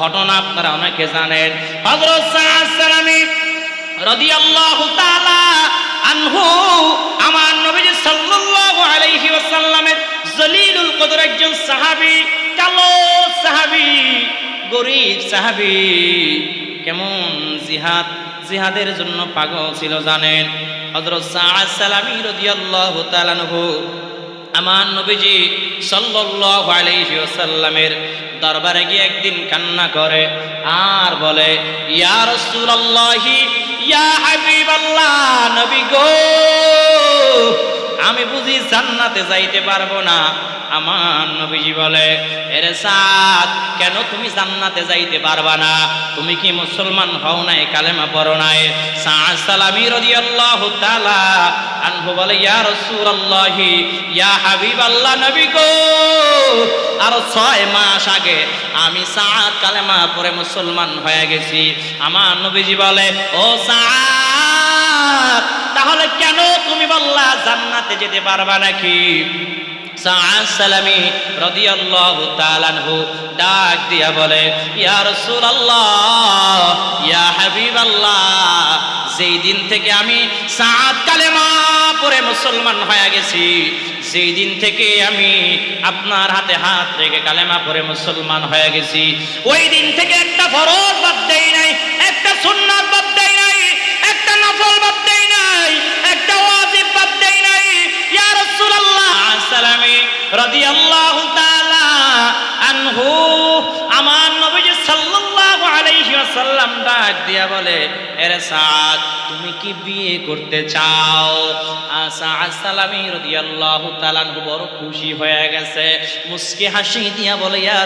ঘটনা আপনারা অনেকে জানেন। আনহু আমার নবীজি সাল্লাল্লাহু জলিলুল কদর একজন সাহাবী, কালো সাহাবী, গরিব সাহাবী, কেমন জিহাদ, জিহাদের জন্য পাগল ছিল জানেন। হযরত সাদ সালামি রাদিয়াল্লাহু আনহু আমার নবীজি সাল্লাল্লাহু আলাইহি ওয়াসাল্লামের দরবারে গিয়ে একদিন কান্না করে আর বলে, ইয়া রাসূলুল্লাহি, ইয়া হাবিবাল্লাহ, নবী গো আমি বুঝি জান্নাতে যাইতে পারব না। আমার নবীজি বলে, এরে সাদ, কেন তুমি জান্নাতে যাইতে পারবা না? তুমি কি মুসলমান হও নাই, কালেমা পড়ো নাই? সাদ সালামি রাদিয়াল্লাহু তাআলা আনহু বলে, ইয়া রাসূলুল্লাহি, ইয়া হাবিবাল্লাহ নবী গো, আর ছয় মাস আগে আমি সাদ কালেমা পড়ে মুসলমান হয়ে গেছি। আমার নবীজি বলে, ও সাদ তাহলে কেন তুমি বললা জান্নাতে যেতে পারবা নাকি? দিয়া থেকে আমি মুসলমান হয়ে গেছি সেই দিন থেকে আমি আপনার হাতে হাত রেখে কালেমা পরে মুসলমান হয়ে গেছি, ওই দিন থেকে একটা ফরজ বাদ দেই নাই, একটা সুন্নাত বাদ দেই নাই, একটা নফল বাদ সালামি রাদিয়াল্লাহু তাআলা আনহু আমার নবীজি সাল্লাল্লাহু আলাইহি ডাক দিয়া বলে, এরে সাদ, তুমি কি বিয়ে করতে চাও? বড় খুশি হয়ে গেছে। মুস্কি হাসি দিয়া বলে, ইয়া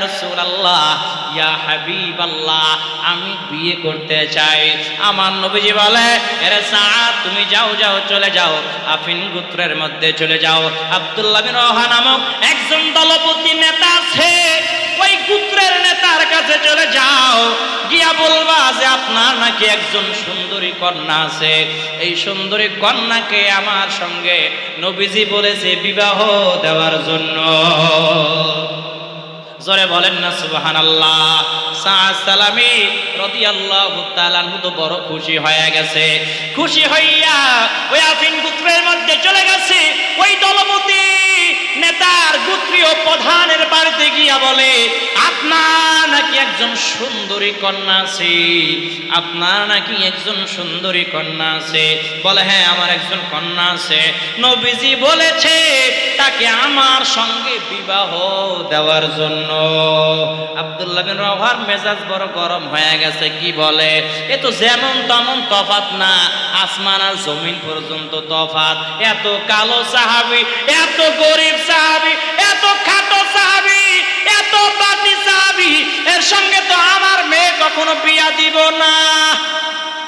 আমি বিয়ে করতে চাই। আমার নবীজি বলে, এরে সাদ, তুমি যাও যাও, চলে যাও। আফিন গোত্রের মধ্যে চলে যাও। আব্দুল্লাহ বিন রহা নামক একজন দলপতি নেতা আছে। ওই গোত্রের নেতার কাছে চলে যাও। গিয়া বলবা যে আপনার নাকি একজন সুন্দরী কন্যা আছে। এই সুন্দরী কন্যাকে আমার সঙ্গে নবীজি বলেছে বিবাহ দেওয়ার জন্য। জোরে বলেন না সুবাহান আল্লাহ সালামি রদি আল্লাহ তো বড় খুশি হয়ে গেছে। খুশি হইয়া ওই আফিন গুত্রের মধ্যে চলে গেছে। ওই দলপতি নেতার গুত্রীয় প্রধানের বাড়িতে গিয়া বলে, আপনার নাকি একজন সুন্দরী কন্যা আছে? আপনার নাকি একজন সুন্দরী কন্যা আছে? বলে হ্যাঁ আমার একজন কন্যা আছে। নবীজি বলেছে, তাকে আমার সঙ্গে বিবাহ দেওয়ার জন্য। আব্দুল্লাহ বিন রওয়ার মেজাজ বড় গরম হয়ে গেছে, কি বলে? এ তো যেমন তেমন তফাত না, আসমান আর জমিন পর্যন্ত তফাত। এত কালো সাহাবি, এত গরিব সাহাবি, এত এর সঙ্গে তো আমার মেয়ে কখনো বিয়া দিব না।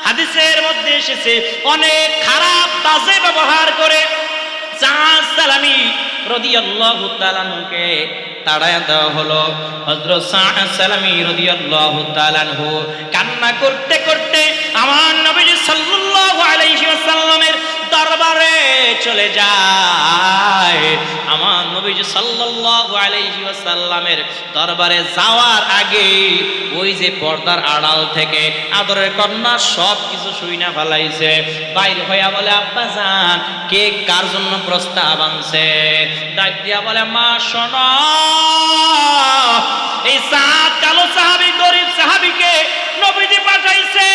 হাদিসের মধ্যে এসেছে, অনেক খারাপ, বাজে ব্যবহার করে জাহাজ সালামি রদিয়াল্লাহু তাআলাকে তাড়ায় দেওয়া হলো। হযরত সাআদ সালামি রাদিয়াল্লাহু তাআলা আনহু কান্না করতে করতে আমার নবীজি সাল্লাল্লাহু আলাইহি দরবারে চলে যায়। আমার নবীজি সাল্লাল্লাহু আলাইহি ওয়াসাল্লামের দরবারে যাওয়ার আগে ওই যে পর্দার আড়াল থেকে আদরের কন্যা সব কিছু শুইনা ফেলাইছে। বাইর হইয়া বলে, আব্বা যান কে কার জন্য প্রস্তাব আনছে? ডাক দিয়া বলে, মা, শোনো। এই সাত কালো সাহাবি, গরিব সাহাবিকে নবীজি পাঠাইছে।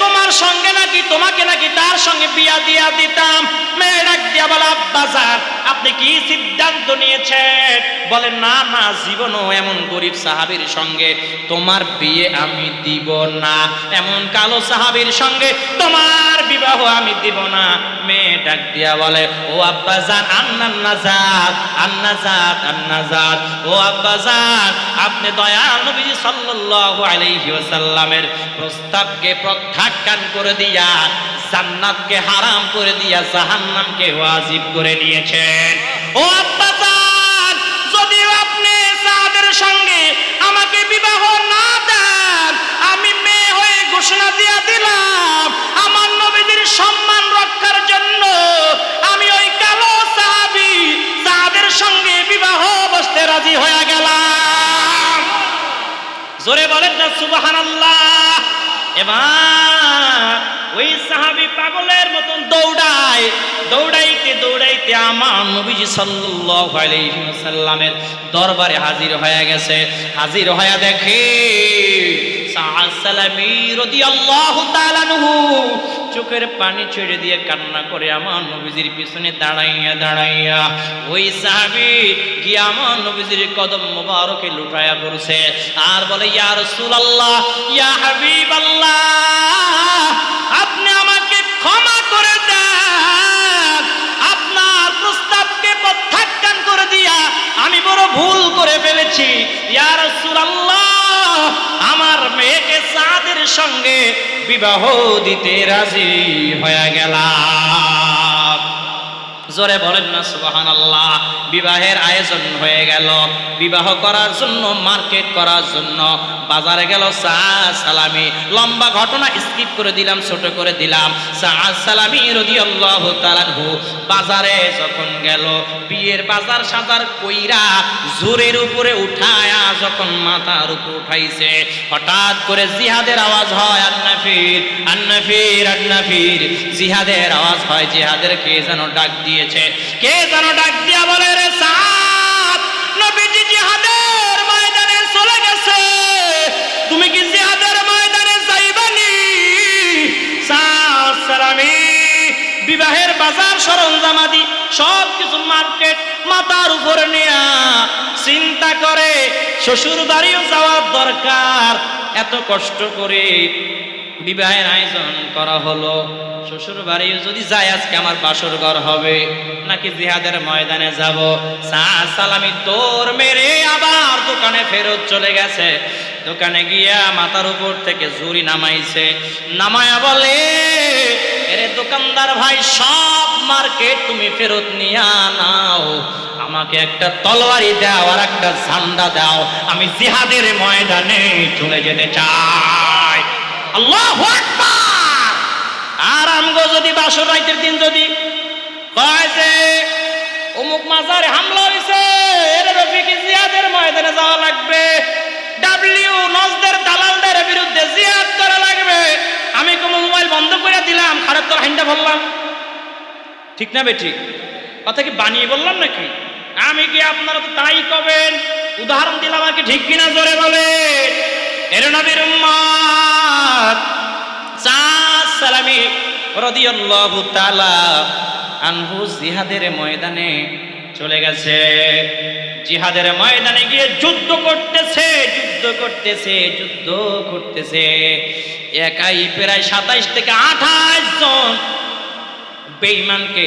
তোমার সঙ্গে নাকি তোমাকে নাকি তার সঙ্গে বিয়া দিয়া দিতাম? মেয়ে ডাক দিয়া বলে, আব্বা যান আপনি কি সিদ্ধান্ত নিয়েছেন? বলে, না না, জীবনও এমন গরিব সাহাবীর সঙ্গে তোমার বিয়ে আমি দিব না। এমন কালো সাহাবীর সঙ্গে তোমার বিবাহ আমি দিব না। মেয়ে ডাক দিয়া বলে, ও আব্বা জান, আন্নান নাজাত, আন্নাজাত আন্নাজাত। ও আব্বা জান, আপনি দয়াল নবীজি সাল্লাল্লাহু আলাইহি ওয়াসাল্লামের প্রস্তাবকে প্রত্যাখ্যান হালাল করে দিয়া, জান্নাতকে হারাম করে দিয়া জাহান্নামকে ওয়াজিব করে নিয়েছেন। ও আব্বা যদিও আপনি সাদের সঙ্গে আমাকে বিবাহ না দেন, আমি মেয়ে হয়ে ঘোষণা দিয়া দিলাম, আমার নবীদের সম্মান রক্ষার জন্য আমি ওই কালো সাহাবি সাদের সঙ্গে বিবাহ বসতে রাজি হয়ে গেলাম। জোরে বলেন না, সুবহানাল্লাহ। এবার ওই সাহাবি পাগলের মতন দৌড়ায়, দৌড়াইতে দৌড়াইতে আমার নবীজি সাল্লাল্লাহু দরবারে হাজির হয়ে গেছে। হাজির হয়ে দেখে সালামী রাদিয়াল্লাহু তাআলা আনহু চোখের পানি ছেড়ে দিয়ে কান্না করে আমার নবীজির পিছনে দাঁড়াইয়া দাঁড়াইয়া ওই সাহাবী গিয়ে আমার নবীজির কদম মোবারকে লুটায়া পড়ছে আর বলে, ইয়া রাসূলুল্লাহ, ইয়া হাবিবাল্লাহ, আপনি আমাকে ক্ষমা করে দেন। আপনার প্রস্তাবকে প্রত্যাখ্যান করে দিয়া আমি বড় ভুল করে ফেলেছি। ইয়া রাসূলুল্লাহ, আমার মেয়েকে সাদের সঙ্গে বিবাহ দিতে রাজি হয়ে গেলাম। জোরে বলেন না সুবাহান আল্লাহ বিবাহের আয়োজন হয়ে গেল। বিবাহ করার জন্য, মার্কেট করার জন্য। বাজারে গেল সালামি। লম্বা ঘটনা স্কিপ করে দিলাম, ছোট করে দিলাম। সালামি রদি আল্লাহ বাজারে যখন গেল, বিয়ের বাজার সাজার কইরা জোরের উপরে উঠায়া যখন মাথার উপর উঠাইছে, হঠাৎ করে জিহাদের আওয়াজ হয়, আন্নাফির আন্নাফির আন্নাফির। জিহাদের আওয়াজ হয়, জিহাদের কে যেন ডাক দিয়েছে। কে যেন ডাক দিয়া বলে, রে ময়দানে চলে গেছে। তুমি ময়দানে বিবাহের বাজার, সরঞ্জামাদি সব কিছু মার্কেট নিয়া চিন্তা করে শ্বশুর বাড়িও যাওয়ার দরকার। এত কষ্ট করে বিবাহের আয়োজন করা হলো। শ্বশুর বাড়িও যদি যায়, আজকে আমার বাসর ঘর হবে। নাকি জিহাদের ময়দানে যাব? সালামি দৌড় মেরে আবার দোকানে ফেরত চলে গেছে। দোকানে গিয়া মাথার উপর থেকে ঝুড়ি নামাইছে। নামায়া বলে, এরে দোকানদার ভাই, সব মার্কেট তুমি ফেরত নিয়া নাও। আমাকে একটা তলোয়ারি দাও আর একটা ঝান্ডা দাও। আমি জিহাদের ময়দানে চলে যেতে চাই। আল্লাহ আর আমগো যদি বাসর রাইতের দিন যদি কয় যে, অমুক মাজারে হামলা হয়েছে এর রফিকি জিহাদের ময়দানে যাওয়া লাগবে? ডাব্লিউ নজদের দালালদের বিরুদ্ধে জিহাদ করা লাগবে। আমি কোনো মোবাইল বন্ধ করে দিলাম, খারাপ তোর হাইন্ডা বললাম ঠিক না বে ঠিক? কথা কি বানিয়ে বললাম নাকি? আমি কি আপনারা তো তাই কবেন? উদাহরণ দিলাম আর কি ঠিক কিনা জোরে বলে এর নবীর উম্মত আনহু জিহাদের ময়দানে চলে গেছে। জিহাদের ময়দানে গিয়ে যুদ্ধ করতেছে যুদ্ধ করতেছে যুদ্ধ করতেছে। একাই প্রায় সাতাইশ থেকে আঠাশ জন বেঈমানকে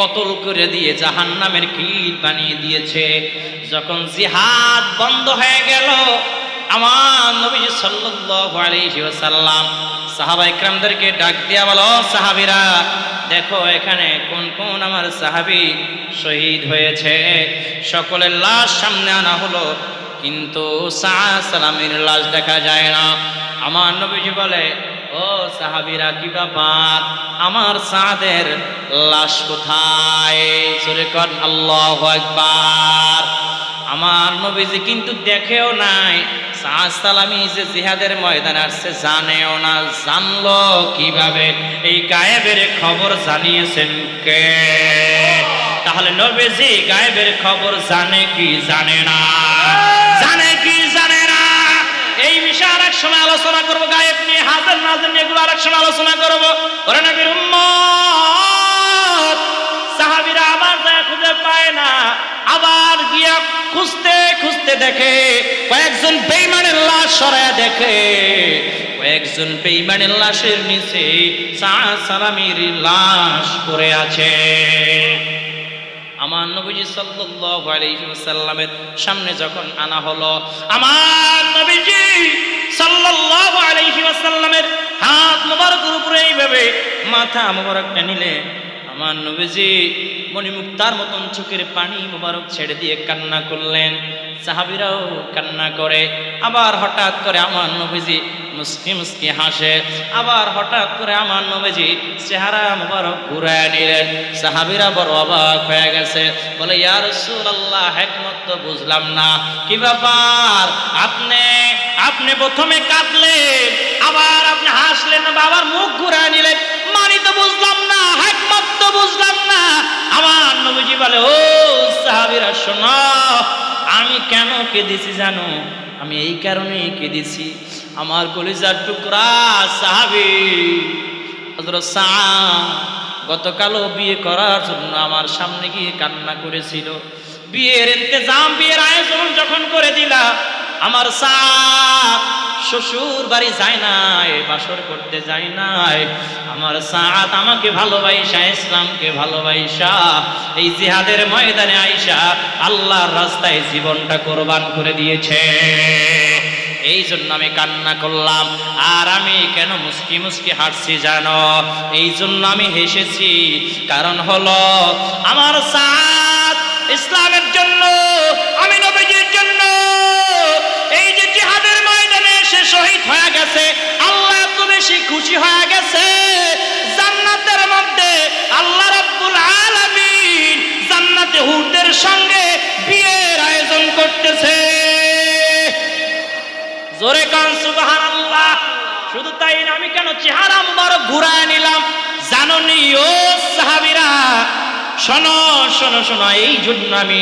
কতল করে দিয়ে জাহান নামের কীট বানিয়ে দিয়েছে। যখন জিহাদ বন্ধ হয়ে গেল, আমার নবী সাল্লাল্লাহু আলাইহি ওয়াসাল্লাম সাহাবা ইকরামদেরকে ডাক দিয়া বলো, সাহাবীরা, দেখো এখানে কোন কোন আমার সাহাবী শহীদ হয়েছে। সকলের লাশ সামনে আনা হলো, কিন্তু সালামের লাশ দেখা যায় না। আমার নবীজি বলে, ও সাহাবিরা, কি ব্যাপার? আমার সাদের লাশ কোথায়? কর আল্লাহ একবার আমার নবীজি কিন্তু দেখেও নাই সালামি যে জিহাদের ময়দানে আসছে, জানেও না, জানলো কীভাবে? এই গায়েবের খবর জানিয়েছেন কে? তাহলে নবীজি গায়েবের খবর জানে কি জানে না? জানে কি জানে না? এই বিষয়ে আরেক সময় আলোচনা করব, গায়েব নিয়ে হাজার নাজের নিয়ে এগুলো আরেক সময় আলোচনা করব। ওরে আবার যায় খুঁজে পায় না। আবার গিয়া খুঁজতে খুঁজতে দেখে কয়েকজন বেইমানের লাশ সরায় দেখে। কয়েকজন বেইমানের লাশের নিচে সালামির লাশ পড়ে আছে। আমার নবীজি সাল্লাল্লাহু আলাইহি ওয়াসাল্লামের সামনে যখন আনা হলো, আমার নবীজি সাল্লাল্লাহু আলাইহি ওয়াসাল্লামের হাত মোবারকের উপরে এইভাবে মাথা মোবারকটা নিলে আমার নবীজি মণিমুক্তার মতন চোখের পানি মোবারক ছেড়ে দিয়ে কান্না করলেন। সাহাবিরাও কান্না করে। আবার হঠাৎ করে আমার নবীজি মুসকি মুসকি হাসে। আবার হঠাৎ করে আমার নবীজি চেহারা মোবারক ঘুরায় নিলেন। সাহাবিরা বড় অবাক হয়ে গেছে। বলে ইয়ার আল্লাহ একমত তো বুঝলাম না। কি ব্যাপার? আপনি আপনি প্রথমে কাঁদলেন, আবার আপনি হাসলেন, বাবার মুখ ঘুরে নিলেন মানি তো বুঝলাম না হাকমত তো বুঝলাম না আমার নবীজি বলে, ও সাহাবীরা, শোনো, আমি কেন কেঁদেছি জানো? আমি এই কারণেই কেঁদেছি। আমার কলিজার টুকরা সাহাবী সাদ গতকালও বিয়ে করার জন্য আমার সামনে গিয়ে কান্না করেছিল। বিয়ের ইন্তজাম, বিয়ের আয়োজন যখন করে দিলা, আমার সাদ শ্বশুর বাড়ি যায় নাই, বাসর করতে যায় নাই। আমার সাদ আমাকে ভালোবাসা, ইসলামকে ভালোবাসা। এই জিহাদের ময়দানে আইসা আল্লাহর রাস্তায় জীবনটা কোরবান করে দিয়েছে। এই জন্য আমি কান্না করলাম, আর আমি কেন মুস্কি মুস্কি হাঁটছি জানো? এই জন্য আমি হেসেছি, কারণ হলো আমার সাথ বেশি খুশি হয়ে গেছে। জান্নাতের মধ্যে আল্লাহ রাব্বুল আলামিন জান্নাতে হুরদের সঙ্গে বিয়ের আয়োজন করতেছে। জোরে কান সুবহানাল্লাহ। শুধু তাই না, আমি কেন চেহারা মুবারক ঘুরায় নিলাম? জাননি ও সাহাবীরা? শোনো শোনো শোনো, এই জন্য আমি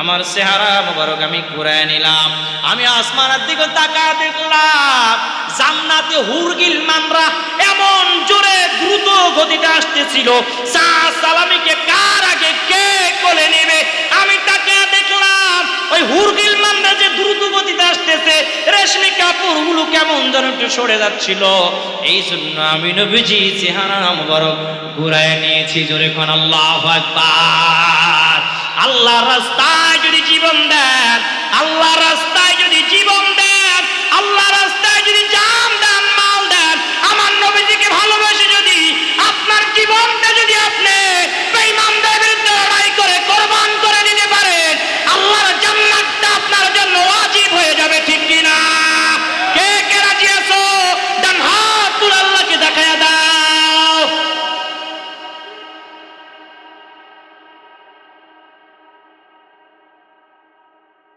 আমার চেহারা মুবারক আমি ঘুরায় নিলাম। আমি আসমানের দিকে তাকা দেখলাম, জান্নাতে হুরগিল মানরা এমন জোরে দ্রুত গতিতে আসতেছিল। চা সালামিকে কার আগে কে কোলে নেবে? আমি তাকে দেখলাম, ওই হুরগিল মানরা যে দ্রুত গতিতে আসতেছে, রেশমি কাপড়গুলো কেমন যেন একটু সরে যাচ্ছিল। এই জন্য আমি নবীজি চেহারা মুবারক ঘুরায় নিয়েছি। জোরে কোন আল্লাহ রাস্তায় যদি জীবন দেন। আল্লাহ